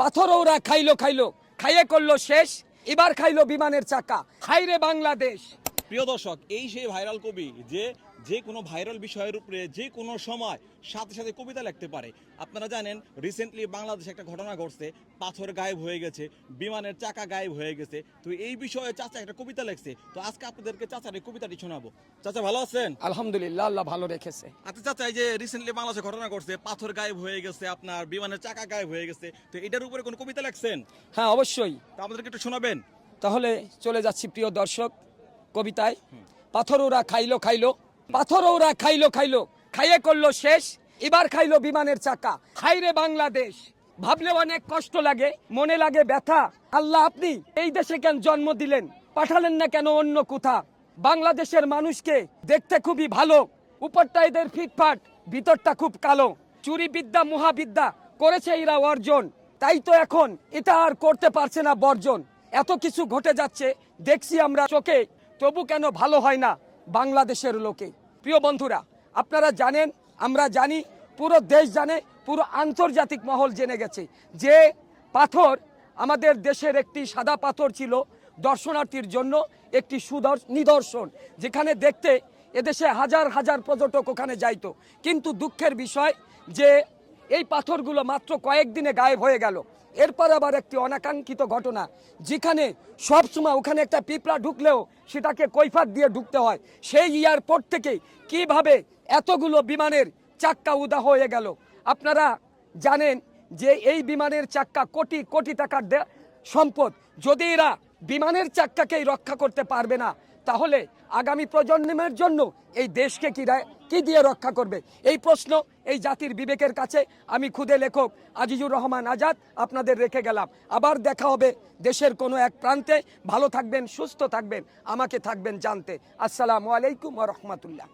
পাথর ওরা খাইলো খাইলো। খাইয়ে করল শেষ এবার খাইলো বিমানের চাকা। খাইরে বাংলাদেশ। প্রিয় দর্শক এই সেই ভাইরাল কবি যে যে কোনো ভাইরাল বিষয়ের উপরে যে কোনো সময় সাথে সাথে কবিতা লিখতে পারে। আপনারা জানেন রিসেন্টলি বাংলাদেশে একটা ঘটনা ঘটছে পাথর গায়েব হয়ে গেছে বিমানের চাকা গায়েব হয়ে গেছে। তো এই বিষয়ে চাচা একটা কবিতা লিখছে। তো আজকে আপনাদেরকে চাচার এই কবিতাটি শোনাবো। চাচা ভালো আছেন? আলহামদুলিল্লাহ আল্লাহ ভালো রেখেছে। আচ্ছা চাচা এই যে রিসেন্টলি বাংলাদেশে ঘটনা ঘটছে পাথর গায়েব হয়ে গেছে আপনার বিমানের চাকা গায়েব হয়ে গেছে। তো এটার উপরে কোনো কবিতা লিখছেন? হ্যাঁ অবশ্যই। তো আমাদেরকে একটু শোনাবেন। তাহলে চলে যাচ্ছি প্রিয় দর্শক। কবিতায় পাথর ওরা খাইলো খাইলো পাথর ওরা খাইলো খাইলো, খাইয়ে করল শেষ, এবার খাইলো বিমানের চাকা। খাইরে বাংলাদেশ, ভাবলে অনেক কষ্ট লাগে, মনে লাগে ব্যথা। আল্লাহ আপনি এই দেশে কেন জন্ম দিলেন? পাঠালেন না কেন অন্য কোথা বাংলাদেশের মানুষকে দেখতে খুবই ভালো, উপরটা এদের ফিটফাট, ভিতরটা খুব কালো। চুরি বিদ্যা মহাবিদ্যা করেছে এরা অর্জন। তাই তো এখন এটা আর করতে পারছে না বর্জন। এত কিছু ঘটে যাচ্ছে, দেখছি আমরা চোখে তবু কেন ভালো হয় না বাংলাদেশের লোকে? প্রিয় বন্ধুরা, আপনারা জানেন, আমরা জানি, পুরো দেশ জানে, পুরো আন্তর্জাতিক মহল জেনে গেছে যে পাথর আমাদের দেশের একটি সাদা পাথর ছিল দর্শনার্থীর জন্য একটি সুদর্শ নিদর্শন, যেখানে দেখতে এদেশে হাজার হাজার পর্যটক ওখানে যাইতো। কিন্তু দুঃখের বিষয় যে এই পাথরগুলো মাত্র কয়েকদিনে গায়েব হয়ে গেল। এরপর আবার একটি অনাকাঙ্ক্ষিত ঘটনা, যেখানে সবসময় ওখানে একটা পিঁপড়া ঢুকলেও সেটাকে কৈফাত দিয়ে ঢুকতে হয়। সেই এয়ারপোর্ট থেকে কীভাবে এতগুলো বিমানের চাক্কা উদা হয়ে গেল? আপনারা জানেন যে এই বিমানের চাক্কা কোটি কোটি টাকার সম্পদ। যদি এরা বিমানের চাক্কাকেই রক্ষা করতে পারবে না। তাহলে আগামী প্রজন্মের জন্য এই দেশকে কি কি দিয়ে রক্ষা করবে? এই প্রশ্ন এই জাতির বিবেকের কাছে আমি খুদে লেখক আজিজুর রহমান আজাদ আপনাদের রেখে গেলাম। আবার দেখা হবে দেশের কোনো এক প্রান্তে। ভালো থাকবেন, সুস্থ থাকবেন, আমাকে থাকবেন জানতে। আসসালামু আলাইকুম রহমতুল্লাহ।